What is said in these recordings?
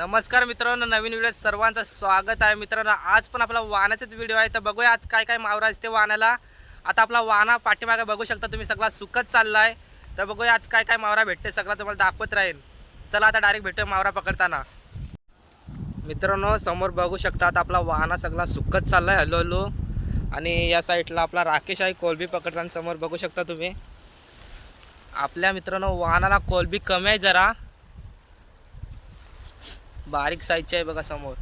नमस्कार मित्रांनो नवीन व्हिडिओ सर्वांचं स्वागत आहे. मित्रांनो आज पण आपला वाहनाचाच व्हिडिओ आहे. तर बघूया आज काय काय मावरा असते वाहनाला. आता आपला वाहना पाठीमागे बघू शकता तुम्ही सगळा सुखत चालला आहे तर बघूया आज काय काय मावरा भेटते सगळा तुम्हाला दाखवत राहील. चला आता डायरेक्ट भेटूया मावरा पकडताना. मित्रांनो समोर बघू शकता आता आपला वाहना सगळा सुकत आहे हलो हलो आणि या साईडला आपला राकेश आहे कोलबी पकडताना समोर बघू शकता तुम्ही. आपल्या मित्रांनो वाहनाला कोलबी कमी आहे जरा. बारीक साईजची आहे बघा समोर.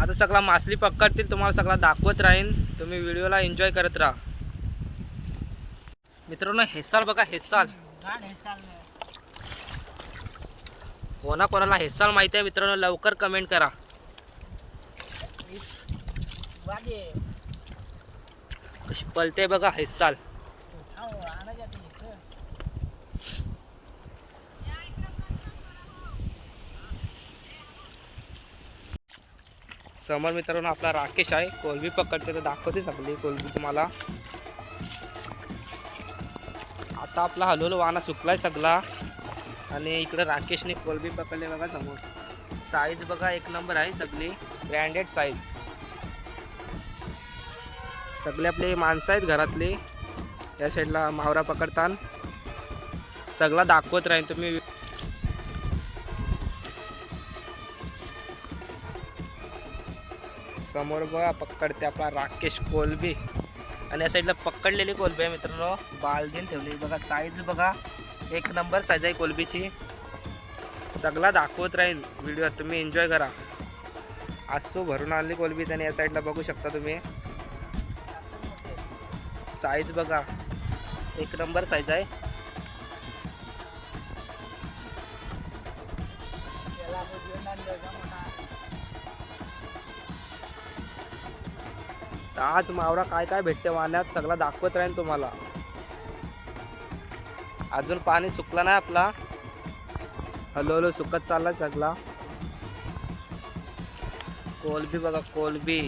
आता सगळा मासली पकडतील तुम्हाला सगळा दाखवत राहीन. तुम्ही व्हिडिओला एन्जॉय करत राहा. मित्रांनो हेसाल बघा हेसाल. कोणा कोणाला हेसाल माहिती आहे मित्रांनो लवकर कमेंट करा. कशी पलते बघा हेसाल. समोर मित्रांनो आपला राकेश आहे. कोलबी पकडते तर दाखवतेच सगळी कोलबी तुम्हाला. आता आपला हलूहलू वाना सुकलाय सगळा. आणि इकडे राकेशने कोलबी पकडले बघा समोर. साईज बघा एक नंबर आहे सगळी. ब्रँडेड साईज सगळे आपले माणसं आहेत घरातले. या साईडला मावरा पकडतान. सगळा दाखवत राहील तुम्ही. समोर बघा पकडते आपला राकेश कोलबी. आणि या साईडला पकडलेली कोलबी आहे मित्रांनो. बालदीन ठेवली बघा साईज बघा. एक नंबर साईज आहे कोलबीची. सगळा दाखवत राहील. व्हिडिओ तुम्ही एन्जॉय करा. आसू भरून आणली कोलबी त्याने या साईडला बघू शकता तुम्ही. साईज बघा. एक नंबर साईज आहे. आज मावरा काय काय भेटते वाण्यात सगळा दाखवत राहील तुम्हाला. अजून पाणी सुकला नाही आपला. हलो सुकत चालला सगळा. कोलबी बघा कोलबी.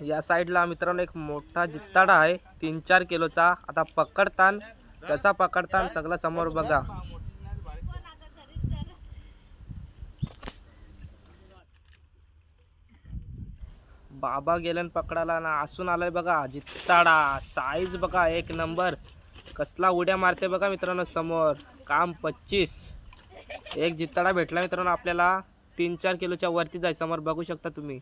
या साईडला मित्रांनो एक मोठा जित्ताडा आहे. तीन चार किलोचा. आता पकडतान कसा पकडतान सगळं समोर बघा. बाबा गेलन पकडायला ना असून आलाय बघा जित्ताडा. साईज बघा एक नंबर कसला उड्या मारते बघा मित्रांनो समोर. काम पच्चीस. एक जित्ताडा भेटला मित्रांनो आपल्याला. तीन चार किलोच्या वरती जाय समोर. बघू शकता तुम्ही.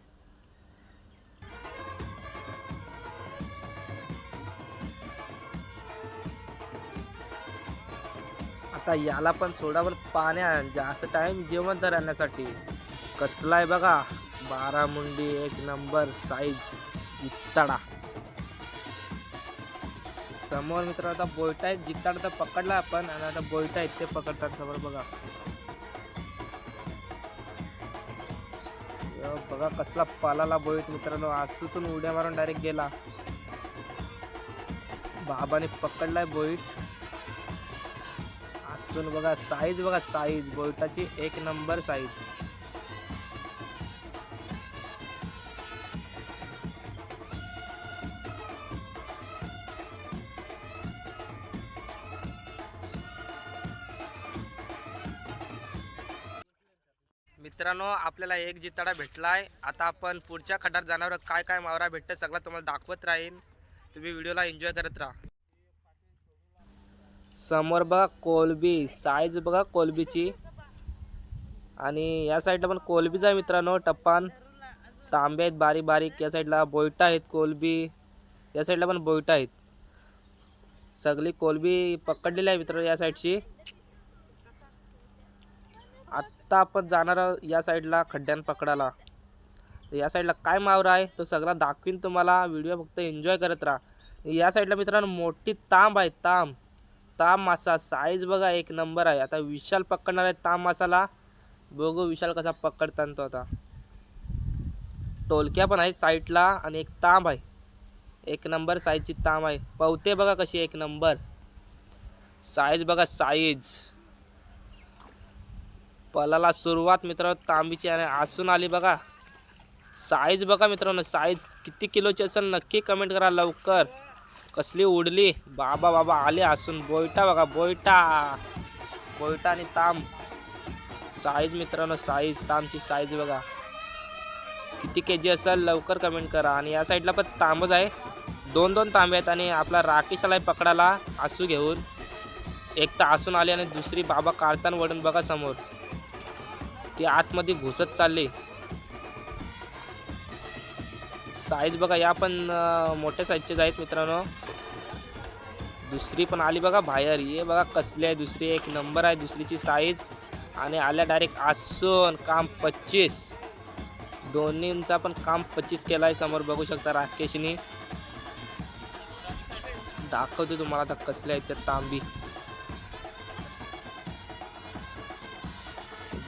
आता याला पण सोडा पण पाण्या जास्त टाइम जेवण तर कसला आहे बघा. बारामुंडी एक नंबर साईज जित्ताडा. समोर मित्र आता बोयटा आहेत. जित्ताडा तर पकडला आपण आणि आता बोयटा आहेत ते पकडतात समोर बघा. बघा कसला पालाला बोईट मित्रांनो. आसूतून उड्या मारून डायरेक्ट गेला. बाबाने पकडलाय बोईट आसून बघा साईज बघा साईज बोईटाची एक नंबर साईज मित्रांनो आपल्याला एक जिताडा भेटलाय. आता आपण पुढच्या खड्ड्यात जाणार काय काय मावरा भेटतं सगळं तुम्हाला दाखवत राहीन. तुम्ही व्हिडिओला एन्जॉय करत राहा. समोर बघा कोलबी साईज बघा कोलबीची. आणि या साईडला पण कोलबीच आहे मित्रांनो टप्पान. तांबे आहेत बारीक बारीक या साईडला बोयटा आहेत कोलबी. या साईडला पण बोयटा आहेत. सगळी कोलबी पकडलेली आहे मित्रांनो या साईडची आता आपण जाणार आहोत या साईडला खड्ड्यान पकडायला. तर या साईडला काय मावरा आहे तो सगळा दाखवीन तुम्हाला. व्हिडिओ फक्त एन्जॉय करत राहा. या साईडला मित्रांनो मोठी तांब आहे तांब. ताम मासा साईज बघा एक नंबर आहे. आता विशाल पकडणार आहे ताम मासाला. बघू विशाल कसा पकडताना तो आता. टोलक्या पण आहेत साईडला आणि एक तांब आहे. एक नंबर साईजची तांब आहे. पवते बघा कशी एक नंबर साईज बघा साईज पलाला सुरुवात मित्रांनो तांबीची आणि आसून आली बघा. साईज बघा मित्रांनो साईज किती किलोची असेल नक्की कमेंट करा लवकर. कसली उडली? बाबा बाबा आले असून बोयटा बघा बोयटा. बोयटा आणि ताम साईज मित्रांनो साईज तांबची साईज बघा. किती के जी असेल लवकर कमेंट करा. आणि या साईडला पण तांबच आहे. दोन दोन तांबे आहेत आणि आपला राकेश पकडायला आसू घेऊन. एक तर आसून आली आणि दुसरी बाबा काढताना वडून बघा समोर. ते आतमध्ये घुसत चालले. साईज बघा या पण मोठ्या साईजचे आहेत मित्रांनो. दुसरी पण आली बघा बाहेर. ये बघा कसली आहे दुसरी. एक नंबर आहे दुसरीची साईज आणि आल्या डायरेक्ट आसून काम पच्चीस. दोन्हींचा पण काम पच्चीस केला आहे समोर. बघू शकता राकेशनी. दाखवते तुम्हाला आता कसले आहेत तर तांबी.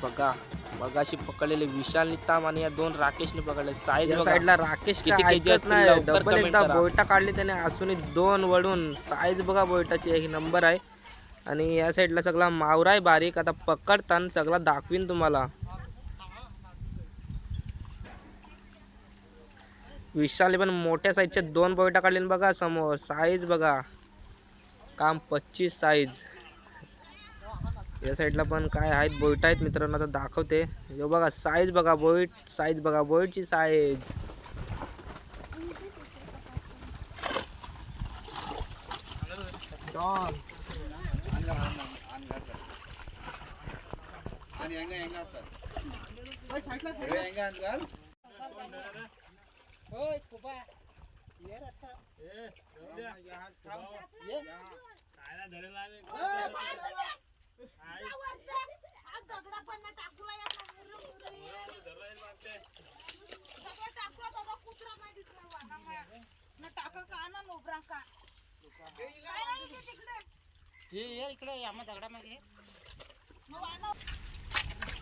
बघा. मगाशी पकडलेले विशालनी ताम आणि या दोन राकेशने पकडले. साईज साईडला राकेश किती केजी असतील कमेंट करा. बोयटा काढली त्याने. असून दोन वडून साईज बघा बोयटाची एक नंबर आहे. आणि या साईडला सगळा मावरा आहे बारीक. आता पकडताना सगळा दाखवीन तुम्हाला. विशालने पण मोठ्या साईजचे दोन बोयटा काढले बघा समोर. साईज बघा. काम पच्चीस साईज या साईडला पण काय आहेत? बोईट आहेत मित्रांनो आता दाखवते. हे बघा साईज बघा बोईट साईज बघा बोईटची साईज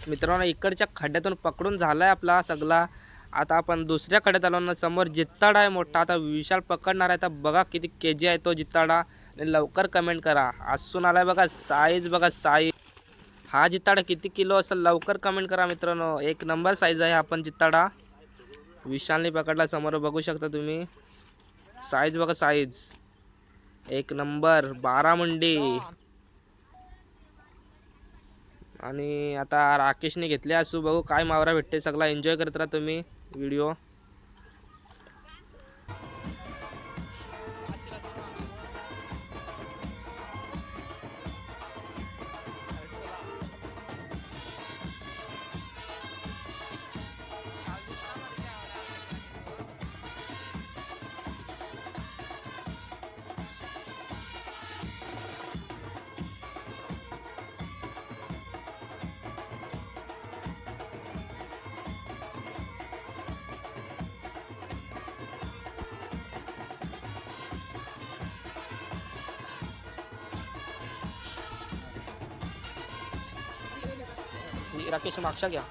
मित्रांनो इकडच्या खड्ड्यातून पकडून झालाय आपला सगळा. आता आपण दुसऱ्या खड्ड्यात आलो ना समोर जित्ताडा आहे मोठा. आता विशाल पकडणार आहे. तर बघा किती के जी आहे तो जित्ताडा. आणि लवकर कमेंट करा. असून आलाय बघा साईज बघा साईज हा जित्ताडा किती किलो असेल लवकर कमेंट करा मित्रांनो. एक नंबर साईज आहे आपण जित्ताडा विशालने पकडला समोर बघू शकता तुम्ही. साईज बघा साईज एक नंबर बारा मंडी. आणि आता राकेशने घेतले असू बघू काय मावरा भेटते सगळा. एन्जॉय करत राहा तुम्ही. व्हिडिओ राकेश मागच्या घ्या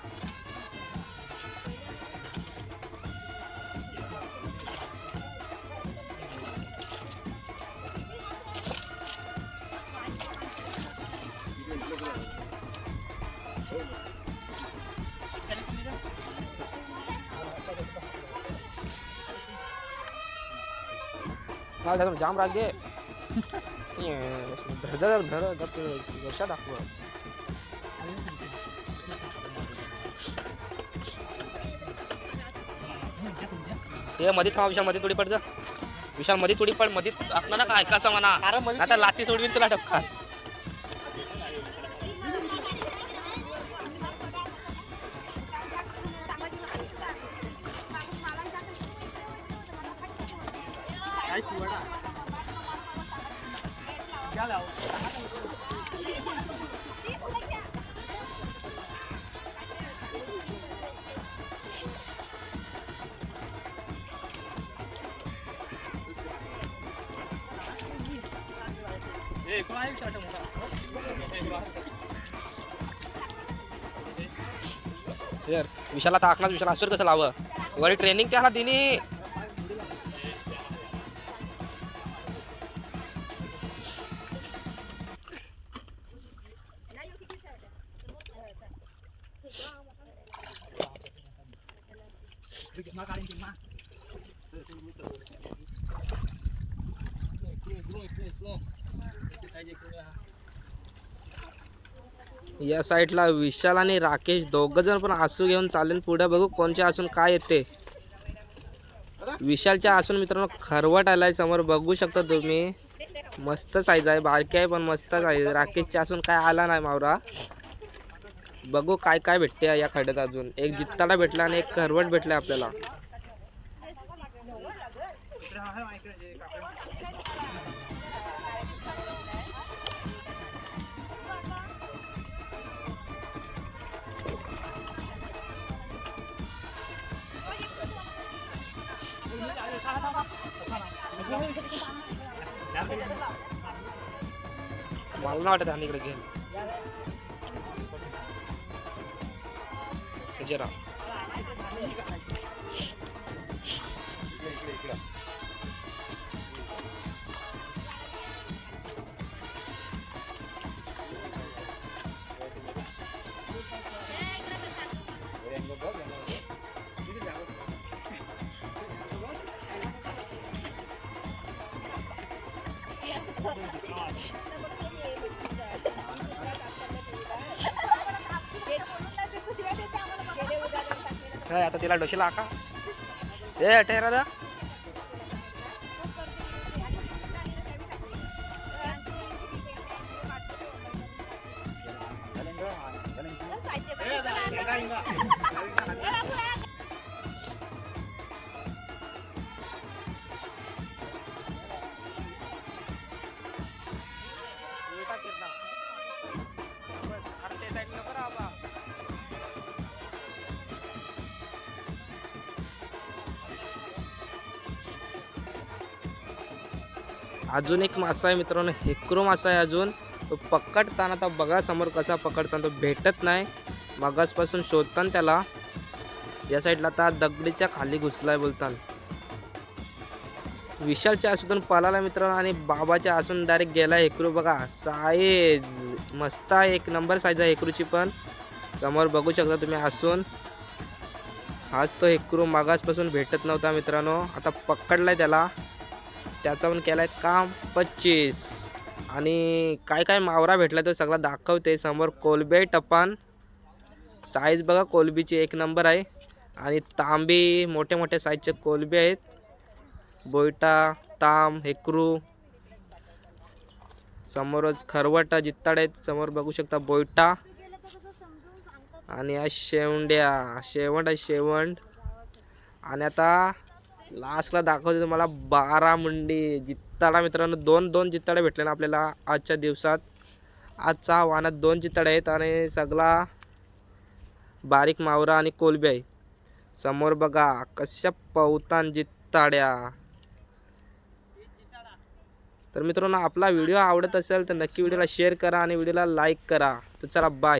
मला जाम राग घे धर धर धर वर्षा ते मध्ये थांबा विशाल मध्ये थोडी पड जा. विशाल मध्ये थोडी पडमध्ये आपल्याला काय ऐकायचं म्हणा. आता लाती सोडवीन तुला टपका यार विशाला टाकलाच विशाला असं कसं लावं? वरी ट्रेनिंग त्याला दिनी या साईडला विशाल आणि राकेश दोघ जण पण आसू घेऊन चालेल. पुढे बघू कोणच्या आसून काय येते. विशालच्या आसून मित्रांनो खरवट आलाय समोर. बघू शकता तुम्ही. मस्त साईज आहे. बारकी आहे पण मस्त साईज राकेशच्या असून काय आला नाही मावरा. बघू काय काय भेटते या खड्यात अजून. एक जित्ताडा भेटला आणि एक खरवट भेटला आपल्याला. मला नाही वाटत आणि इकडे घेईल काय आता तिला डोशी लाका ए टेरा अजून एक मासा आहे मित्रांनो हेक्रो मासा आहे अजून. तो पकडताना आता बघा समोर कसा पकडताना तो भेटत नाही. मगासपासून शोधताना त्याला. या साईडला आता दगडीच्या खाली घुसलाय बोलताना. विशालच्या असून पळाला मित्रांनो आणि बाबाच्या असून डायरेक्ट गेला हेकरू. बघा साईज मस्त आहे एक नंबर साईज आहे हेकरूची पण. समोर बघू शकता तुम्ही असून आज तो हेकरू मागासपासून भेटत नव्हता मित्रांनो. आता पकडलाय त्याला. त्याचा पण केला आहे काम पच्चीस. आणि काय काय मावरा भेटला तो सगळा दाखवते. समोर कोलबे टपान साईज बघा कोलबीची एक नंबर आहे. आणि तांबी मोठे मोठे साईजचे कोलबे आहेत. बोयटा ताम हेकरू. समोरच खरवटा जित्ताड आहेत. समोर बघू शकता बोयटा आणि या शेवंड्या. शेवंड आहे शेवंड. आणि आता लास्टला दाखवते तुम्हाला बारा मुंडी जित्ताडा मित्रांनो दोन दोन जित्ताडे भेटले ना आपल्याला आजच्या दिवसात. आजचा वानात दोन जित्ताडे आहेत आणि सगळा बारीक मावरा आणि कोलबी आहे. समोर बघा कशा पवतान जित्ताड्या. तर मित्रांनो आपला व्हिडिओ आवडत असेल तर नक्की व्हिडिओला शेअर करा आणि व्हिडिओला लाईक करा. तर चला बाय